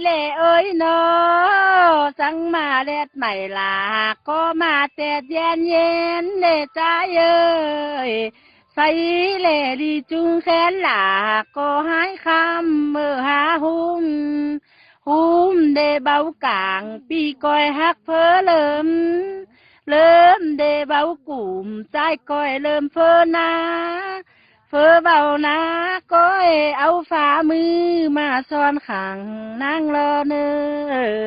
เล่เอ้ยเนอสังมาเล็ดใหม่ลาก็มาเตดเย็นเย็นเล่จ้าเอ้ยใส่เล่ดีจุงแขนลาก็หายคำเมื่อหาหุ้มหุ้มเดเบาก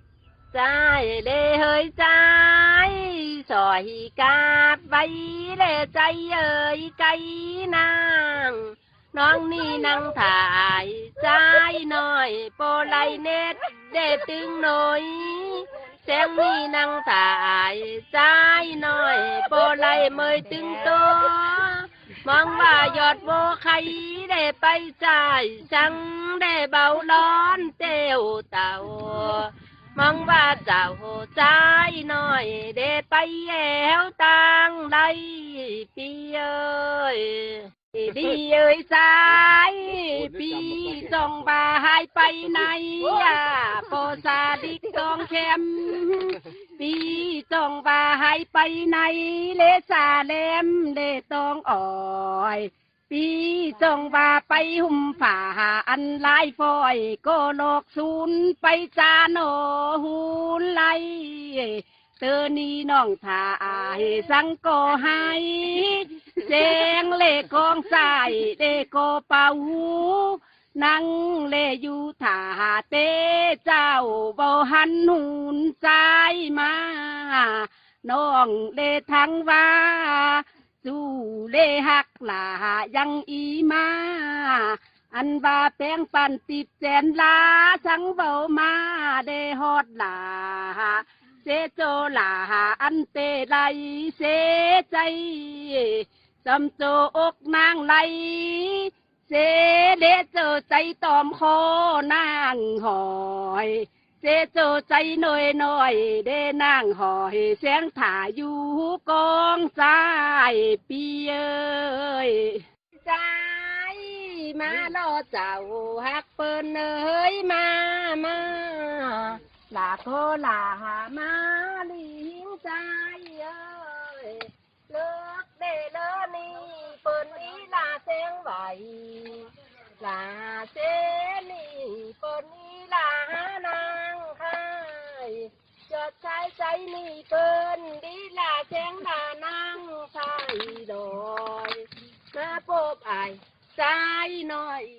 ลางปีก้อยหักเพอ เริ่มเริ่มเดเบากลุ่มใจก้อยเริ่มเฟอนาเฟอเบานะก้อยเอาฝ่ามือมาซ้อนขังนั่งรอเนอใจเดเฮยใจสอยกาบไว้เลใจเอ่ยใจนางน้องนี่นั่งถ่ายใจหน่อยโปไลเน็ตเดตึงหน่อยแสงนี่นั่งถ่ายใจหน่อยโปไลเมยตึงโตวมองว่ายอดโบใครได้ไปจ่ายจังได้เบาร้อนเตียวเต่ามองว่าเจ้าใจหน่อยเดไปแยวตังไดปีเอ้ยดีเอ้ยสายปีจงบาหายไปไหนอะโปซาดิกกอง แคมปีจงบาหายไปไหนเลสาเลมเลตองอ่อยปีจงบาไปหุ่มฝ่าอันลายฟอยโกโลกศูนย์ไปจาโนหูนไลเธอนี่น้องถ่ายสังโกให้เสียงเล่กองสายเดโกเป่าหู นั่งเลอยู่ถ่าเตเจ้าบาหันหุนใจมา น้องเลทั้งว่าสู้เลหักหลายังอีมา อันว่าแป้งปันติดแสนลาสังเบามาเดฮอดหลาเสโจลาอันเตไลเสใจจำโจอกนางไล เสเดเจอใจตอมคอนางหอยเสโจใจหน่อยหน่อยเดนางหอยเสียงถ่ายอยู่กองสายปีเอ้ยใจมาลอเจ้าฮักเปิ้นเอ้ยมามาลาโคลาหามาลิ ลาเซนี่ปนนี้ลานางคายจดใช้ใจนี่เปิ้นดีลาเสียงลานางคายดอยมาพบไอ้ใจหน่อย